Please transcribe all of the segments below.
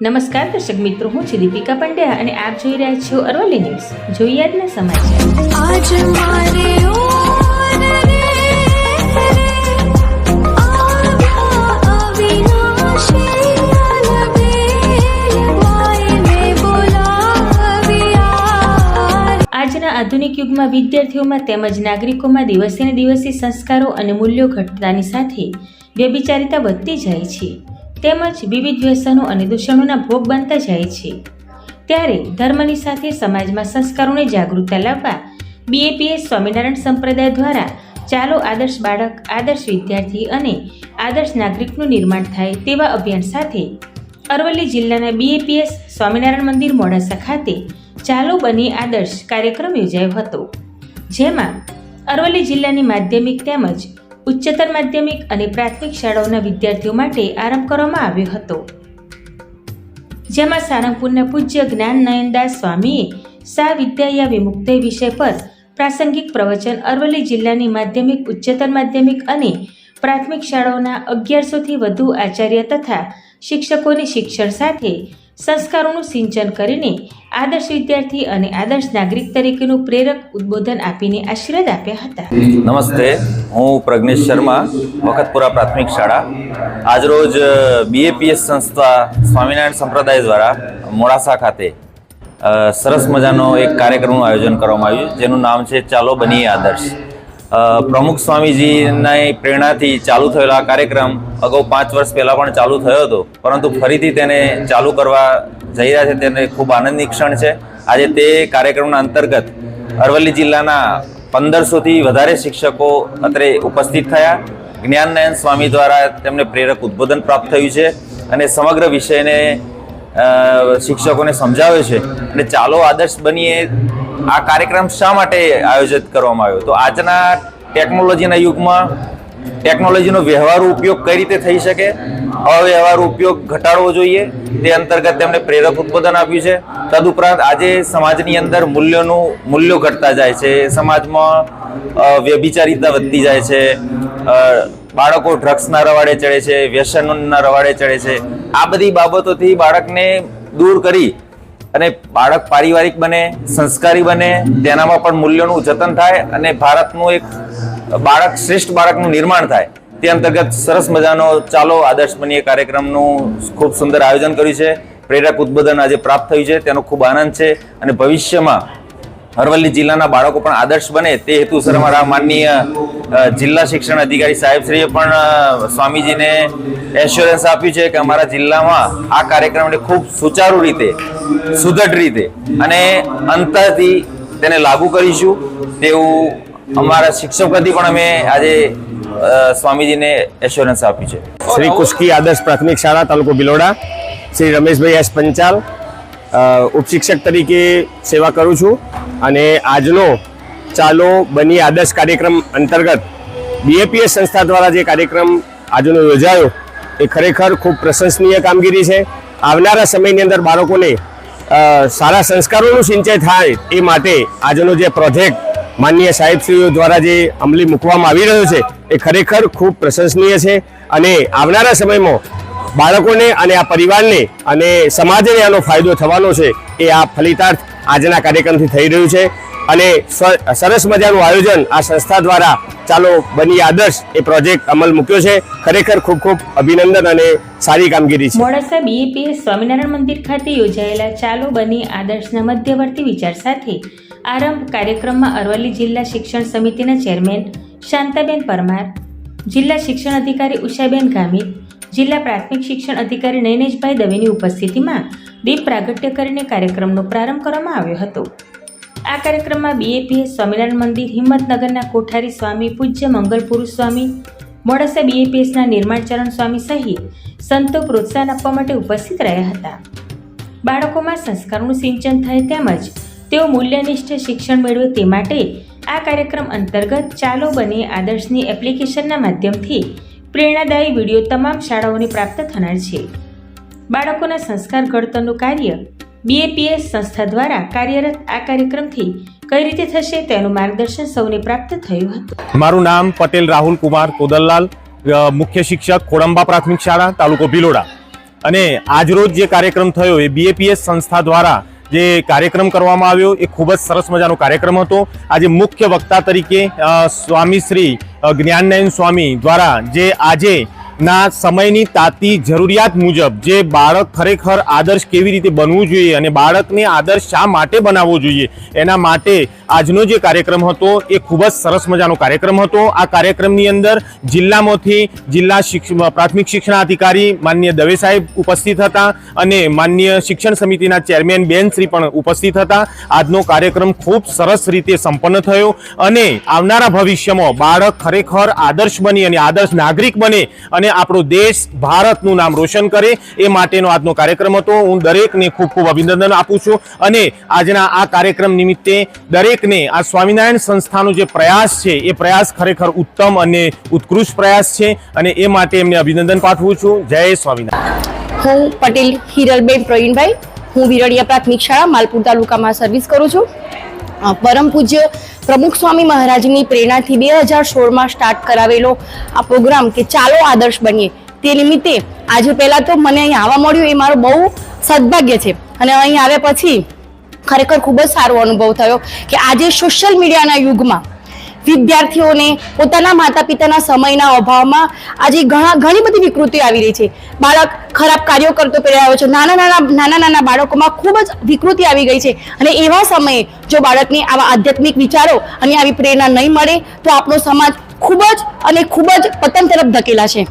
નમસ્કાર દર્શક મિત્રો હું છું દીપિકા પંડ્યા અને આપ જોઈ રહ્યા છો અરવલ્લી ન્યૂઝ. જોઈએ આજના સમાચાર. આજના આધુનિક યુગમાં વિદ્યાર્થીઓમાં તેમજ નાગરિકોમાં દિવસે ને દિવસે સંસ્કારો અને મૂલ્યો ઘટતાની સાથે વ્યભિચારિતા વધતી જાય છે. તેમજ વિવિધ વ્યસનો અને દૂષણોના ભોગ બનતા જાય છે. ત્યારે ધર્મની સાથે સમાજમાં સંસ્કારોની જાગૃતતા લાવવા બીએપીએસ સ્વામિનારાયણ સંપ્રદાય દ્વારા ચાલો આદર્શ બાળક, આદર્શ વિદ્યાર્થી અને આદર્શ નાગરિકનું નિર્માણ થાય તેવા અભિયાન સાથે અરવલ્લી જિલ્લાના બીએપીએસ સ્વામિનારાયણ મંદિર મોડાસા ખાતે ચાલો બની આદર્શ કાર્યક્રમ યોજાયો હતો. જેમાં અરવલ્લી જિલ્લાની માધ્યમિક તેમજ ઉચ્ચતર માધ્યમિક અને પ્રાથમિક શાળાઓના વિદ્યાર્થીઓ માટે આરંભ કરવામાં આવ્યો હતો. જેમાં સારંગપુરના પૂજ્ય જ્ઞાન નયનદાસ સ્વામીએ સા વિદ્યાયા વિમુક્તિ વિષય પર પ્રાસંગિક પ્રવચન અરવલ્લી જિલ્લાની માધ્યમિક, ઉચ્ચતર માધ્યમિક અને પ્રાથમિક શાળાઓના અગિયારસોથી વધુ આચાર્ય તથા શિક્ષકોની શિક્ષણ સાથે સંસ્કારોનું સિંચન કરીને આદર્શ વિદ્યાર્થી અને આદર્શ નાગરિક તરીકેનું પ્રેરક ઉદ્બોધન આપીને આશીર્વાદ આપ્યા હતા. નમસ્તે. હું પ્રજ્ઞેશ શર્મા, વખતપુરા પ્રાથમિક શાળા. આજરોજ બીએપીએસ સંસ્થા સ્વામિનારાયણ સંપ્રદાય દ્વારા મોડાસા ખાતે સરસ મજાનો એક કાર્યક્રમનું આયોજન કરવામાં આવ્યું, જેનું નામ છે ચાલો બનીએ આદર્શ. પ્રમુખ સ્વામીજીની પ્રેરણાથી ચાલુ થયેલો આ કાર્યક્રમ અગાઉ પાંચ વર્ષ પહેલાં પણ ચાલુ થયો હતો. પરંતુ ફરીથી તેને ચાલુ કરવા જઈ રહ્યા છે તેને ખૂબ આનંદની ક્ષણ છે. આજે તે કાર્યક્રમના અંતર્ગત અરવલ્લી જિલ્લાના પંદરસોથી વધારે શિક્ષકો અત્રે ઉપસ્થિત થયા. જ્ઞાનનયન સ્વામી દ્વારા તેમને પ્રેરક ઉદ્બોધન પ્રાપ્ત થયું છે અને સમગ્ર વિષયને શિક્ષકોને સમજાવ્યો છે. અને ચાલો આદર્શ બનીએ આ કાર્યક્રમ શા માટે આયોજિત કરવામાં આવ્યો? તો આજના ટેકનોલોજીના યુગમાં ટેકનોલોજીનો વ્યવહારુ ઉપયોગ કઈ રીતે થઈ શકે? અવ્યવહારુ ઉપયોગ ઘટાડવો જોઈએ. તે અંતર્ગત તેમણે પ્રેરક ઉત્પાદન આપ્યું છે. તદુપરાંત આજે સમાજની અંદર મૂલ્યોનું, મૂલ્યો ઘટતા જાય છે. સમાજમાં વ્યભિચારિતા વધતી જાય છે. બાળકો ડ્રગ્સના રવાડે ચડે છે, વ્યસનના રવાડે ચડે છે. આ બધી બાબતોથી બાળકને દૂર કરી અને બાળક પારિવારિક બને, સંસ્કારી બને, તેનામાં પણ મૂલ્યોનું જતન થાય અને ભારતનું એક બાળક, શ્રેષ્ઠ બાળકનું નિર્માણ થાય. તે અંતર્ગત સરસ મજાનો ચાલો આદર્શ બનીએ કાર્યક્રમનું ખૂબ સુંદર આયોજન કર્યું છે. પ્રેરક ઉદ્બોધન આજે પ્રાપ્ત થયું છે. તેનો ખૂબ આનંદ છે અને ભવિષ્યમાં અરવલ્લી જિલ્લાના બાળકો પણ આદર્શ બને તે હેતુસર અમારા માનનીય જિલ્લા શિક્ષણ અધિકારી સાહેબશ્રીએ પણ સ્વામીજીને એશ્યોરન્સ આપ્યું છે કે અમારા જિલ્લામાં આ કાર્યક્રમને ખૂબ સુચારુ રીતે, સુદૃઢ રીતે અને અંતરથી તેને લાગુ કરીશું. તેવું અમારા શિક્ષક વતી પણ અમે આજે સ્વામીજીને એશ્યોરન્સ આપ્યું છે. શ્રી કુસ્કી આદર્શ પ્રાથમિક શાળા, તાલુકો બિલોડા. શ્રી રમેશભાઈ એસ પંચાલ ઉપશિક્ષક તરીકે સેવા કરું છું. અને આજનો ચાલો બની આદર્શ કાર્યક્રમ અંતર્ગત બીએપીએસ સંસ્થા દ્વારા જે કાર્યક્રમ આજનો યોજાયો, એ ખરેખર ખૂબ પ્રશંસનીય કામગીરી છે. આવનારા સમયની અંદર બાળકોને સારા સંસ્કારોનું સિંચાઈ થાય એ માટે આજનો જે પ્રોજેક્ટ માનનીય સાહેબશ્રીઓ દ્વારા જે અમલી મૂકવામાં આવી રહ્યો છે, એ ખરેખર ખૂબ પ્રશંસનીય છે. અને આવનારા સમયમાં બાળકોને અને આ પરિવારને અને સમાજને આનો ફાયદો થવાનો છે એ આ ફલિતાર્થ આજના કાર્યક્રમથી થઈ રહ્યું છે. અને સરસ મજાનું આયોજન આ સંસ્થા દ્વારા ચાલો બની આદર્શ એ પ્રોજેક્ટ અમલ મૂક્યો છે. ખરેખર ખૂબ ખૂબ અભિનંદન અને સારી કામગીરી છે. મોડાસા બીએપીએસ સ્વામિનારાયણ મંદિર ખાતે યોજાયેલા ચાલો બની આદર્શના મધ્યવર્તી વિચાર સાથે આરંભ કાર્યક્રમમાં અરવલ્લી જિલ્લા શિક્ષણ સમિતિના ચેરમેન શાંતાબેન પરમાર, જિલ્લા શિક્ષણ અધિકારી ઉષાબેન ગામિત જિલ્લા પ્રાથમિક શિક્ષણ અધિકારી નયનેશભાઈ દવેની ઉપસ્થિતિમાં દીપ પ્રાગટ્ય કરીને કાર્યક્રમનો પ્રારંભ કરવામાં આવ્યો હતો. આ કાર્યક્રમમાં બીએપીએસ સ્વામિનારાયણ મંદિર, હિંમતનગરના કોઠારી સ્વામી, પૂજ્ય મંગલ પુરુષ સ્વામી, મોડાસા બીએપીએસના નિર્માણચરણ સ્વામી સહિત સંતો પ્રોત્સાહન આપવા માટે ઉપસ્થિત રહ્યા હતા. બાળકોમાં સંસ્કારનું સિંચન થાય તેમજ તેઓ મૂલ્યનિષ્ઠ શિક્ષણ મેળવે તે માટે આ કાર્યક્રમ અંતર્ગત ચાલો બને આદર્શની એપ્લિકેશનના માધ્યમથી પ્રેરણાદાયી વીડિયો તમામ શાળાઓને પ્રાપ્ત થનાર છે. બાળકોના સંસ્કાર ઘડતરનું કાર્ય બીએપીએસ સંસ્થા દ્વારા કાર્યરત આ કાર્યક્રમથી કઈ રીતે થશે તેનું માર્ગદર્શન સૌને પ્રાપ્ત થયું હતું. મારું નામ પટેલ રાહુલ કુમાર કોદલલાલ મુખ્ય શિક્ષક ખોડંબા પ્રાથમિક શાળા, તાલુકો ભિલોડા. અને આજરોજ જે કાર્યક્રમ થયો એ બીએપીએસ સંસ્થા દ્વારા જે કાર્યક્રમ કરવામાં આવ્યો એ ખૂબ જ સરસ મજાનો કાર્યક્રમ હતો. આજે મુખ્ય વક્તા તરીકે સ્વામી શ્રી જ્ઞાનનયન સ્વામી દ્વારા જે આજે ના સમયની તાતી જરૂરિયાત મુજબ જે બાળક ખરેખર આદર્શ કેવી રીતે બનવું જોઈએ અને બાળકને આદર્શ શા માટે બનાવવો જોઈએ, એના માટે આજનો જે કાર્યક્રમ હતો એ ખૂબ જ સરસ મજાનો કાર્યક્રમ હતો. આ કાર્યક્રમની અંદર જિલ્લામાંથી જિલ્લા પ્રાથમિક શિક્ષણાધિકારી માન્ય દવે સાહેબ ઉપસ્થિત હતા અને માન્ય શિક્ષણ સમિતિના ચેરમેન બેન શ્રી પણ ઉપસ્થિત હતા. આજનો કાર્યક્રમ ખૂબ સરસ રીતે સંપન્ન થયો અને આવનારા ભવિષ્યમાં બાળક ખરેખર આદર્શ બની અને આદર્શ નાગરિક બને અને આપણો દેશ ભારતનું નામ રોશન કરે એ માટેનો આજનો કાર્યક્રમ હતો. હું દરેકને ખૂબ ખૂબ અભિનંદન આપું છું અને આજના આ કાર્યક્રમ નિમિત્તે દરેકને આ સ્વામિનારાયણ સંસ્થાનો જે પ્રયાસ છે, એ પ્રયાસ ખરેખર ઉત્તમ અને ઉત્કૃષ્ટ પ્રયાસ છે અને એ માટે એમને અભિનંદન પાઠવું છું. જય સ્વામિનારાયણ. હું પટેલ હિરલબેન પ્રવીણભાઈ. હું વિરડિયા પ્રાથમિક શાળા માલપુર તાલુકામાં સર્વિસ કરું છું. પરમ પૂજ્ય પ્રમુખ સ્વામી મહારાજની પ્રેરણાથી બે હજાર સોળમાં સ્ટાર્ટ કરાવેલો આ પ્રોગ્રામ કે ચાલો આદર્શ બનીએ. તે નિમિત્તે આજે પહેલાં તો મને અહીં આવવા મળ્યું, એ મારું બહુ સદભાગ્ય છે. અને અહીં આવ્યા પછી ખરેખર ખૂબ જ સારો અનુભવ થયો કે આજે સોશિયલ મીડિયાના યુગમાં વિદ્યાર્થીઓને પોતાના માતા પિતાના સમયના અભાવમાં આજે ઘણા ઘણી બધી વિકૃતિઓ આવી રહી છે. બાળક ખરાબ કાર્યો કરતો પહેરાયો છે. નાના નાના નાના નાના બાળકોમાં ખૂબ જ વિકૃતિ આવી ગઈ છે. અને એવા સમયે જો બાળકને આવા આધ્યાત્મિક વિચારો અને આવી પ્રેરણા નહીં મળે, તો આપણો સમાજ ખૂબ જ અને ખૂબ જ પતન તરફ ધકેલા છે.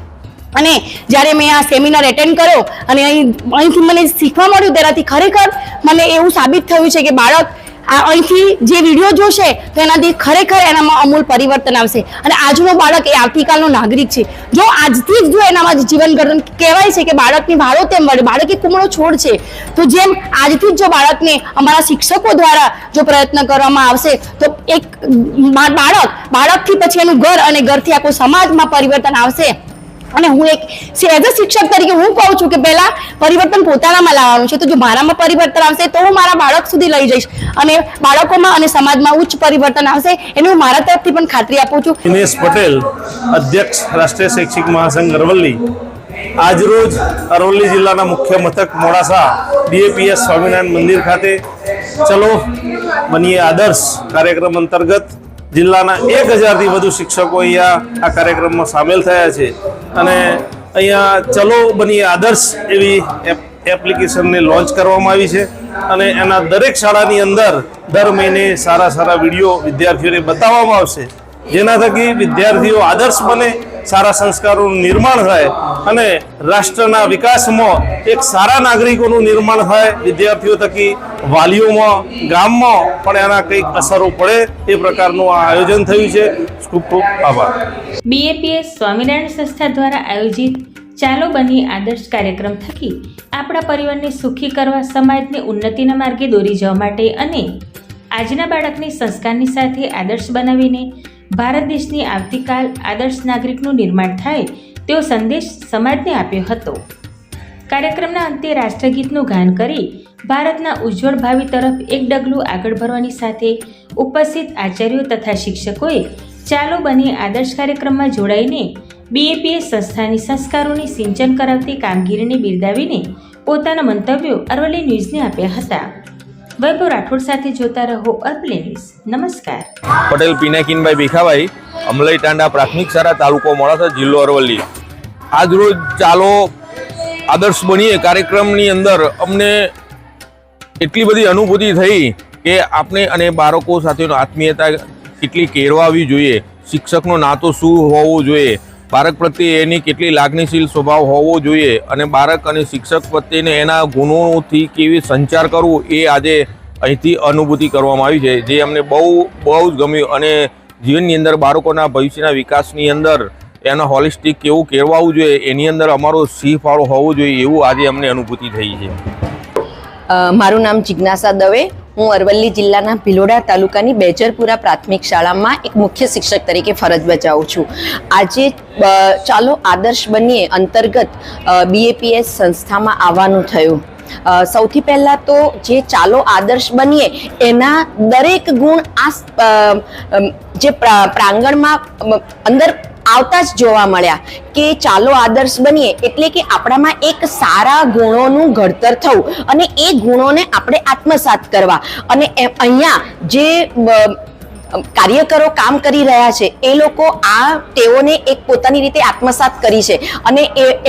અને જ્યારે મેં આ સેમિનાર એટેન્ડ કર્યો અને અહીં અહીંથી મને શીખવા મળ્યું તેનાથી ખરેખર મને એવું સાબિત થયું છે કે બાળક આ અહીંથી જે વીડિયો જોશે તો એનાથી ખરેખર એનામાં અમૂલ પરિવર્તન આવશે. અને આજનો બાળક એ આવતીકાલનો નાગરિક છે. જો આજથી જ જો એનામાં જીવન ઘડતર કહેવાય છે કે બાળકની વાળો તેમ વળે, બાળક કુમળો છોડ છે. તો જેમ આજથી જ જો બાળકને અમારા શિક્ષકો દ્વારા જો પ્રયત્ન કરવામાં આવશે, તો એક બાળક, બાળકથી પછી એનું ઘર અને ઘરથી આખું સમાજમાં પરિવર્તન આવશે. અને હું એક એઝ અ શિક્ષક તરીકે હું કહું છું કે પહેલા પરિવર્તન પોતાનામાં લાવવાનું છે. તો જો મારામાં પરિવર્તન આવશે તો હું મારા બાળક સુધી લઈ જઈશ. અને બાળકોમાં અને સમાજમાં ઉચ્ચ પરિવર્તન આવશે એની હું મારા તરફથી પણ ખાતરી આપું છું. દિનેશ પટેલ, અધ્યક્ષ રાષ્ટ્રીય શૈક્ષિક મહાસંઘ અરવલ્લી. આજરોજ અરવલ્લી જિલ્લાના મુખ્ય મથક મોડાસા બીએપીએસ સ્વામિનારાયણ મંદિર ખાતે. ચલો, બનીએ આદર્શ કાર્યક્રમ અંતર્ગત જિલ્લાના એક હજારથી વધુ શિક્ષકો અહીંયા આ કાર્યક્રમમાં સામેલ થયા છે. અને અહીંયા ચલો બની આદર્શ એવી એપ- એપ્લિકેશનને લોન્ચ કરવામાં આવી છે. અને એના દરેક શાળાની અંદર દર મહિને સારા સારા વીડિયો વિદ્યાર્થીઓને બતાવવામાં આવશે. જેના થકી વિદ્યાર્થીઓ આદર્શ બને, સારા સંસ્કારોનું નિર્માણ થાય અને રાષ્ટ્રના વિકાસમાં એક સારા નાગરિકોનું નિર્માણ થાય. વિદ્યાર્થીઓ થકી વાલીઓમાં, ગામમાં પણ એના કંઈક અસરો પડે એ પ્રકારનું આ આયોજન થયું છે. ખૂબ ખૂબ આભાર. બીએપીએસ સ્વામિનારાયણ સંસ્થા દ્વારા આયોજિત ચાલો બની આદર્શ કાર્યક્રમ થકી આપણા પરિવારને સુખી કરવા સમાજને ઉન્નતિના માર્ગે દોરી જવા માટે અને આજના બાળકને સંસ્કારની સાથે આદર્શ બનાવીને ભારત દેશની આવતીકાલ આદર્શ નાગરિકનું નિર્માણ થાય તેવો સંદેશ સમાજને આપ્યો હતો. કાર્યક્રમના અંતે રાષ્ટ્રગીતનું ગાન કરી ભારતના ઉજ્જવળ ભાવિ તરફ એક ડગલું આગળ ભરવાની સાથે ઉપસ્થિત આચાર્યો તથા શિક્ષકોએ ચાલો બની આદર્શ કાર્યક્રમમાં જોડાઈને બીએપીએસ સંસ્થાની સંસ્કારોની સિંચન કરાવતી કામગીરીને બિરદાવીને પોતાના મંતવ્યો અરવલ્લી ન્યૂઝને આપ્યા હતા. વૈભવ રાઠોડ સાથે જોતા રહો ન્યૂઝ નમસ્કાર. પટેલ, પિનાકીનભાઈ ભીખાભાઈ, અમલઈ ટાંડા પ્રાથમિક શાળા, તાલુકો મોડાસા, જિલ્લો અરવલ્લી. આજરોજ ચાલો આદર્શ બનીએ. કાર્યક્રમની અંદર અમને એટલી બધી અનુભૂતિ થઈ કે આપણે અને બાળકો સાથેનો આત્મીયતા કેટલી કેળવાવી જોઈએ. શિક્ષકનો નાતો શું હોવો જોઈએ. બાળક પ્રત્યે એની કેટલી લાગણીશીલ સ્વભાવ હોવો જોઈએ અને બાળક અને શિક્ષક પ્રત્યેને એના ગુણોથી કેવી સંચાર કરવું એ આજે અહીંથી અનુભૂતિ કરવામાં આવી છે. જે અમને બહુ બહુ જ ગમ્યું અને જીવનની અંદર બાળકોના ભવિષ્યના વિકાસની અંદર એના હોલિસ્ટિક કેવું કેળવાવું જોઈએ, એની અંદર અમારો સિંહ ફાળો હોવો જોઈએ એવું આજે અમને અનુભૂતિ થઈ છે. મારું નામ જિજ્ઞાસા દવે. હું અરવલ્લી જિલ્લાના ભિલોડા તાલુકાની બેજરપુરા પ્રાથમિક શાળામાં એક મુખ્ય શિક્ષક તરીકે ફરજ બજાવું છું. આજે ચાલો આદર્શ બનીએ અંતર્ગત બીએપીએસ સંસ્થામાં આવવાનું થયું. સૌથી પહેલાં તો જે ચાલો આદર્શ બનીએ, એના દરેક ગુણ આ જે પ્રાંગણમાં અંદર આવતા જ જોવા મળ્યા કે ચાલો આદર્શ બનીએ એટલે કે આપણામાં એક સારા ગુણોનું ઘડતર થવું અને એ ગુણોને આપણે આત્મસાત કરવા. અને અહીંયા જે કાર્યકરો કામ કરી રહ્યા છે, એ લોકો આ તેઓને એક પોતાની રીતે આત્મસાત કરી છે. અને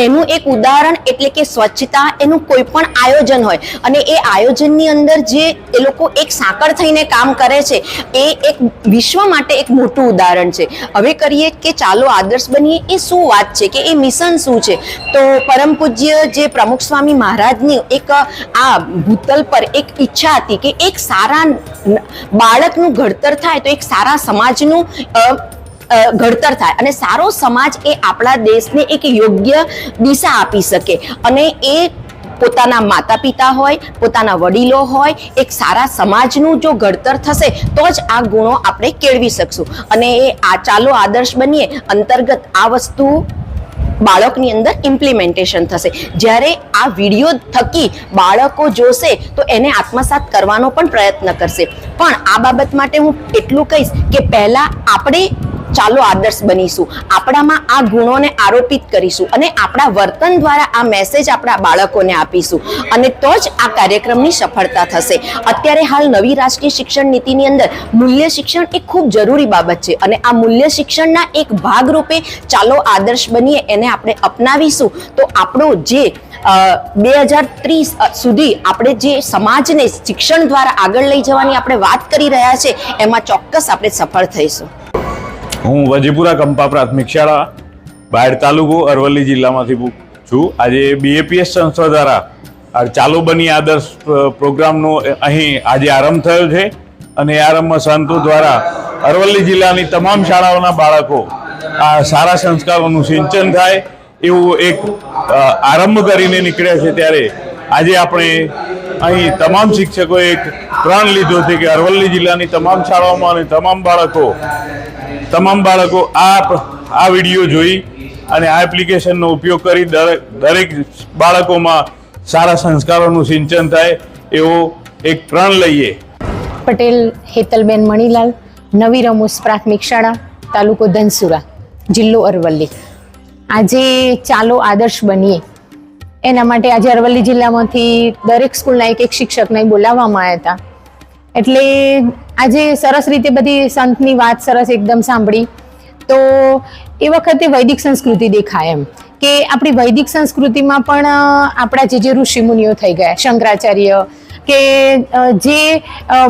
એનું એક ઉદાહરણ એટલે કે સ્વચ્છતા એનું કોઈ પણ આયોજન હોય. અને એ આયોજનની અંદર જે એ લોકો એક સાંકળ થઈને કામ કરે છે, એ એક વિશ્વ માટે એક મોટું ઉદાહરણ છે. હવે કરીએ કે ચાલો આદર્શ બનીએ, એ શું વાત છે કે એ મિશન શું છે? તો પરમ પૂજ્ય જે પ્રમુખ સ્વામી મહારાજની એક, આ ભૂતલ પર એક ઈચ્છા હતી કે એક સારા બાળકનું ઘડતર થાય તો એક સારા સમાજનું ઘડતર થાય. અને સારો સમાજ એ આપણા દેશને એક યોગ્ય દિશા આપી શકે. અને એ પોતાના માતા પિતા હોય, પોતાના વડીલો હોય, એક સારા સમાજનું જો ઘડતર થશે, તો જ આ ગુણો આપણે કેળવી શકશું. અને એ આ ચાલો આદર્શ બનીએ. અંતર્ગત આ વસ્તુ બાળકની અંદર ઇમ્પ્લિમેન્ટેશન થશે. જ્યારે આ વીડિયો થકી બાળકો જોશે, તો એને આત્મસાત કરવાનો પણ પ્રયત્ન કરશે. પણ આ બાબત માટે હું એટલું કહીશ કે પહેલાં આપણે ચાલો આદર્શ બનીશું. આપણામાં આ ગુણોને આરોપિત કરીશું અને આપણા વર્તન દ્વારા આ મેસેજ આપણા બાળકોને આપીશું. અને તો જ આ કાર્યક્રમની સફળતા થશે. અત્યારે હાલ નવી રાષ્ટ્રીય શિક્ષણ નીતિની અંદર મૂલ્ય શિક્ષણ એ ખૂબ જરૂરી બાબત છે અને આ મૂલ્ય શિક્ષણના એક ભાગરૂપે ચાલો આદર્શ બનીએ, એને આપણે અપનાવીશું. તો આપણો જે બે હજાર ત્રીસ સુધી આપણે જે સમાજને શિક્ષણ દ્વારા આગળ લઈ જવાની આપણે વાત કરી રહ્યા છે, એમાં ચોક્કસ આપણે સફળ થઈશું. હું વજીપુરા કંપા પ્રાથમિક શાળા, બાયડ તાલુકો, અરવલ્લી જિલ્લામાંથી છું. આજે બીએપીએસ સંસ્થા દ્વારા ચાલો બની આદર્શ પ્રોગ્રામનો અહીં આજે આરંભ થયો છે. અને આરંભમાં સંતો દ્વારા અરવલ્લી જિલ્લાની તમામ શાળાઓના બાળકો આ સારા સંસ્કારોનું સિંચન થાય એવું એક આરંભ કરીને નીકળ્યા છે ત્યારે આજે આપણે અહીં તમામ શિક્ષકોએ એક પ્રણ લીધો છે કે અરવલ્લી જિલ્લાની તમામ શાળાઓમાં અને તમામ બાળકો તમામ બાળકો આ આ વીડિયો જોઈ અને આ એપ્લિકેશનનો ઉપયોગ કરી દરેક દરેક બાળકોમાં સારા સંસ્કારોનું સિંચન થાય એવો એક પ્રણ લઈએ. પટેલ, હેતલબેન મણીલાલ, નવી રમૂસ પ્રાથમિક શાળા, તાલુકો ધનસુરા, જિલ્લો અરવલ્લી. આજે ચાલો આદર્શ બનીએ. એના માટે આજે અરવલ્લી જિલ્લામાંથી દરેક સ્કૂલના એક એક શિક્ષકને બોલાવવામાં આવ્યા હતા. એટલે આજે સરસ રીતે બધી સંતની વાત સરસ એકદમ સાંભળી. તો એ વખતે વૈદિક સંસ્કૃતિ દેખાય એમ. કે આપણી વૈદિક સંસ્કૃતિમાં પણ આપણા જે જે ઋષિમુનિઓ થઈ ગયા, શંકરાચાર્ય, કે જે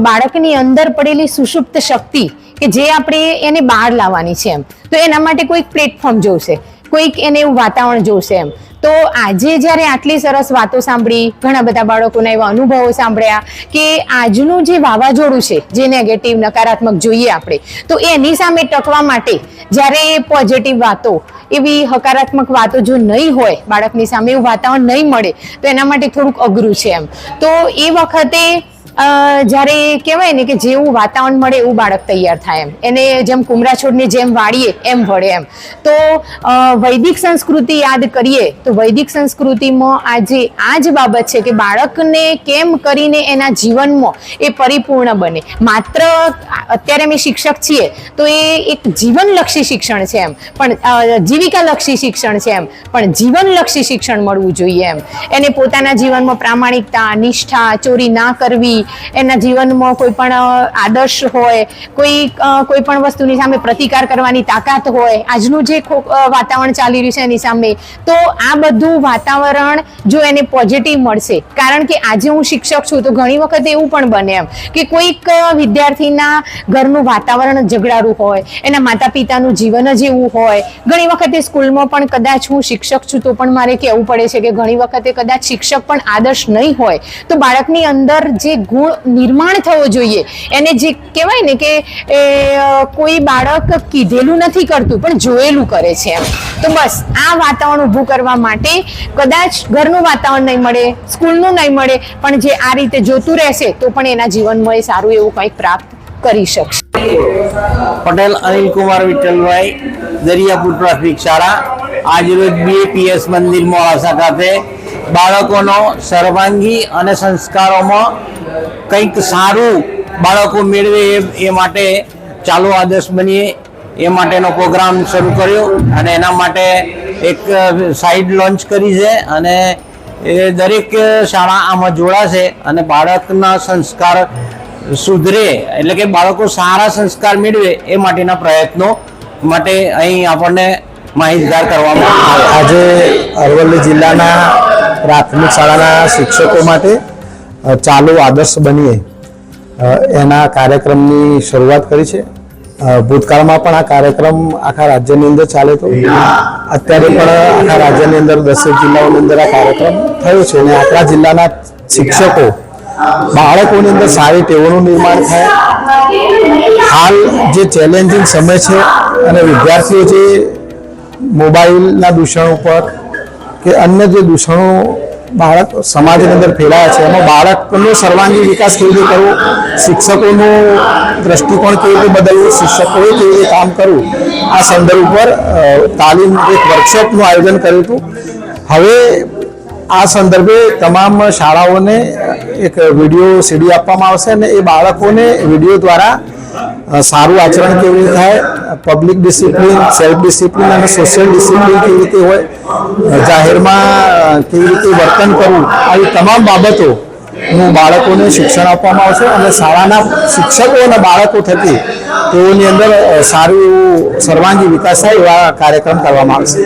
બાળકની અંદર પડેલી સુષુપ્ત શક્તિ, કે જે આપણે એને બહાર લાવવાની છે એમ. તો એના માટે કોઈક પ્લેટફોર્મ જોશે, કોઈક એને એવું વાતાવરણ જોશે એમ. તો આજે જ્યારે આટલી સરસ વાતો સાંભળી, ઘણા બધા બાળકોના એવા અનુભવો સાંભળ્યા કે આજનું જે વાવાઝોડું છે, જે નેગેટિવ નકારાત્મક જોઈએ આપણે, તો એની સામે ટકવા માટે જ્યારે પોઝિટિવ વાતો, એવી હકારાત્મક વાતો જો નહીં હોય, બાળકની સામે એવું વાતાવરણ નહીં મળે, તો એના માટે થોડુંક અઘરું છે એમ. તો એ વખતે જ્યારે કહેવાય ને કે જેવું વાતાવરણ મળે એવું બાળક તૈયાર થાય એમ. એને જેમ કુમરા છોડને જેમ વાળીએ એમ વળે એમ. તો વૈદિક સંસ્કૃતિ યાદ કરીએ, તો વૈદિક સંસ્કૃતિમાં આજે આ જ બાબત છે કે બાળકને કેમ કરીને એના જીવનમાં એ પરિપૂર્ણ બને. માત્ર અત્યારે અમે શિક્ષક છીએ, તો એ એક જીવનલક્ષી શિક્ષણ છે એમ. પણ જીવિકાલક્ષી શિક્ષણ છે એમ. પણ જીવનલક્ષી શિક્ષણ મળવું જોઈએ એમ. એને પોતાના જીવનમાં પ્રામાણિકતા, નિષ્ઠા, ચોરી ના કરવી એના જીવનમાં કોઈ પણ આદર્શ હોય, કોઈ કોઈ પણ વસ્તુની સામે પ્રતિકાર કરવાની તાકાત હોય, આજનું જે વાતાવરણ ચાલી રહ્યું છે એની સામે, તો આ બધું વાતાવરણ જો એને પોઝિટિવ મળશે, કારણ કે આજે હું શિક્ષક છું, તો ઘણી વખત એવું પણ બને એમ, કે કોઈક વિદ્યાર્થીના ઘરનું વાતાવરણ ઝઘડારું હોય, એના માતા પિતાનું જીવન જ એવું હોય. ઘણી વખતે સ્કૂલમાં પણ કદાચ હું શિક્ષક છું, તો પણ મારે કહેવું પડે છે કે ઘણી વખતે કદાચ શિક્ષક પણ આદર્શ નહીં હોય. તો બાળકની અંદર જે ગુણ નિર્માણ થવો જોઈએ. એને જે કહેવાય ને કે કોઈ બાળક કીધેલું નથી કરતું, પણ જોયેલું કરે છે એમ. તો બસ, આ વાતાવરણ ઊભું કરવા માટે કદાચ ઘરનું વાતાવરણ નહીં મળે, સ્કૂલનું નહીં મળે, પણ જે આ રીતે જોતું રહેશે, તો પણ એના જીવનમાં એ સારું એવું કંઈક પ્રાપ્ત કરી શકશે. પટેલ અનિલ કુમાર વિઠ્ઠલભાઈ, દરિયાપુર પ્રાથમિક શાળા. આજરોજ બીએપીએસ મંદિર મોડાસા ખાતે બાળકોનો સર્વાંગી અને સંસ્કારોમાં કંઈક સારું બાળકો મેળવે એ માટે ચાલુ આદર્શ બનીએ. એ માટેનો પ્રોગ્રામ શરૂ કર્યો અને એના માટે એક સાઇડ લોન્ચ કરી છે અને એ દરેક શાળા આમાં જોડાશે અને બાળકના સંસ્કાર સુધરે, એટલે કે બાળકો સારા સંસ્કાર મેળવે એ માટેના પ્રયત્નો માટે અહીં આપણને માહિતગાર કરવામાં આજે અરવલ્લી જિલ્લાના પ્રાથમિક શાળાના શિક્ષકો માટે ચાલુ આદર્શ બનીએ. એના કાર્યક્રમની શરૂઆત કરી છે. ભૂતકાળમાં પણ આ કાર્યક્રમ આખા રાજ્યની અંદર ચાલે તો. અત્યારે પણ આખા રાજ્યની અંદર દસેક જિલ્લાઓની અંદર આ કાર્યક્રમ થયો છે અને આપણા જિલ્લાના શિક્ષકો, બાળકોની અંદર સારી ટેવોનું નિર્માણ થાય. હાલ જે ચેલેન્જિંગ સમય છે અને વિદ્યાર્થીઓ જે મોબાઈલના દૂષણ ઉપર કે અન્ય જે દૂષણો બાળક સમાજની અંદર ફેલાયા છે, એમાં બાળકનો સર્વાંગી વિકાસ કેવી રીતે કરવો, શિક્ષકોનો દ્રષ્ટિકોણ કેવી રીતે બદલવો, શિક્ષકોએ કેવી રીતે કામ કરવું, આ સંદર્ભ ઉપર તાલીમ એક વર્કશોપનું આયોજન કર્યું હતું. હવે આ સંદર્ભે તમામ શાળાઓને એક વીડિયો સીડી આપવામાં આવશે અને એ બાળકોને વીડિયો દ્વારા સારું આચરણ કેવી રીતે થાય પબ્લિક ડિસિપ્લિન સેલ્ફ ડિસિપ્લિન અને સોશિયલ ડિસિપ્લિન કેવી રીતે હોય જાહેરમાં કેવી રીતે વર્તન કરવું, આવી તમામ બાબતો હું બાળકોને શિક્ષણ આપવામાં આવશે અને શાળાના શિક્ષકો અને બાળકો થકી તેઓની અંદર સારું સર્વાંગી વિકાસ થાય એવા કાર્યક્રમ કરવામાં આવશે.